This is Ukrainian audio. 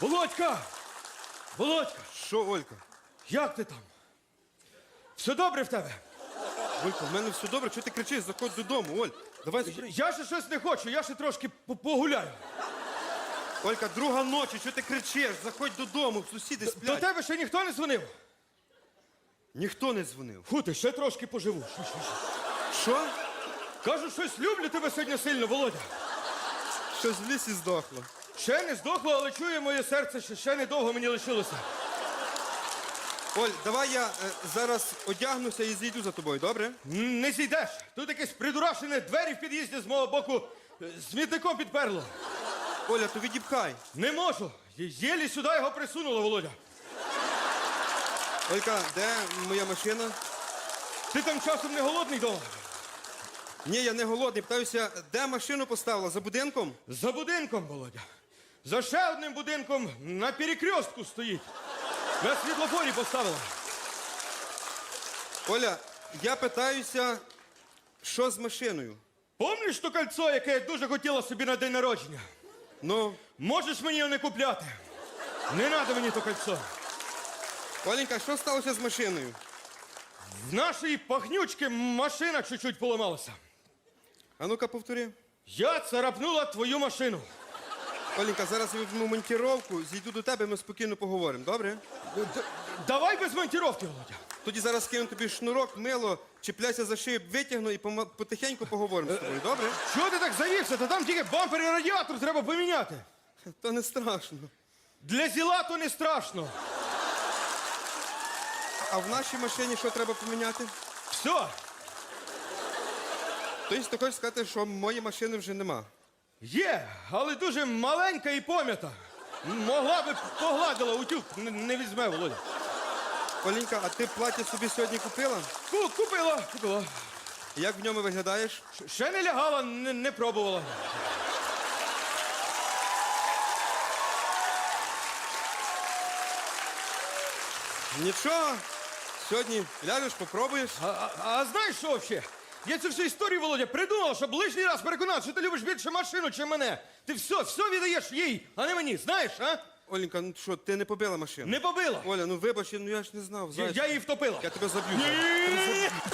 Володька! Володька, Що, Олька? як ти там? Все добре в тебе? Олька, в мене все добре, чого ти кричиш? Заходь додому, Оль. Давай забери. Я ще щось не хочу, я ще трошки по- погуляю. Олька, друга ночі, чого ти кричиш? Заходь додому, сусіди До сплять. тебе ще ніхто не дзвонив? Ніхто не дзвонив. Фу, ти ще трошки поживу. Що, що, що? Що? Кажу, щось люблю тебе сьогодні сильно, Володя. Щось в лісі здохло. Ще не здохло, але чує моє серце, що ще недовго мені лишилося. Оль, давай я е, зараз одягнуся і зійду за тобою, добре? М, Не зійдеш. Тут якесь придурашене двері в під'їзді з мого боку е, смітником підперло. Оля, то відіпхай. Не можу. Є- Єлі сюди його присунуло, Володя. Олька, де моя машина? Ти там часом не голодний дома? Ні, я не голодний. Питаюся, де машину поставила? За будинком? За будинком, Володя. За ще одним будинком на перекрестку стоїть. На світлофорі поставила. Оля, я питаюся, що з машиною? Помніш то кольцо, яке я дуже хотіла собі на день народження? Ну, Можеш мені його не купляти. Не треба мені то кольцо. Оленька, що сталося з машиною? В нашій пахнючки машина чуть-чуть поламалася. А ну-ка повтори. Я царапнула твою машину. Оленька, зараз я візьму монтіровку, зійду до тебе, ми спокійно поговоримо, добре? Д- д- Давай без монтіровки, Володя. Тоді зараз кину тобі шнурок, мило, чіпляйся за шию, витягну і пома- потихеньку поговоримо з тобою, добре? Чого ти так завівся? Та там тільки бампер і радіатор треба поміняти. То не страшно. Для зіла то не страшно. А в нашій машині що треба поміняти? Все, Тобто ти хочеш сказати, що моєї машини вже нема. Є, але дуже маленька і пом'ята. Могла би погладила утюг, не, не візьме, Володя. Оленька, а ти плаття собі сьогодні купила? Ку- Купила, купила. Як в ньому виглядаєш? Щ- Ще не лягала, не, не пробувала. Нічого. Сьогодні ляжеш, попробуєш. А, а, а знаєш що взагалі? Я цю всю історію, Володя, придумав, щоб лишній раз переконати, що ти любиш більше машину, чи мене. Ти все, все віддаєш їй, а не мені, знаєш, а? Оленька, ну що, ти не побила машину? Не побила. Оля, ну вибач, ну я ж не знав. Я, я її втопила. Я тебе заб'ю. Ні!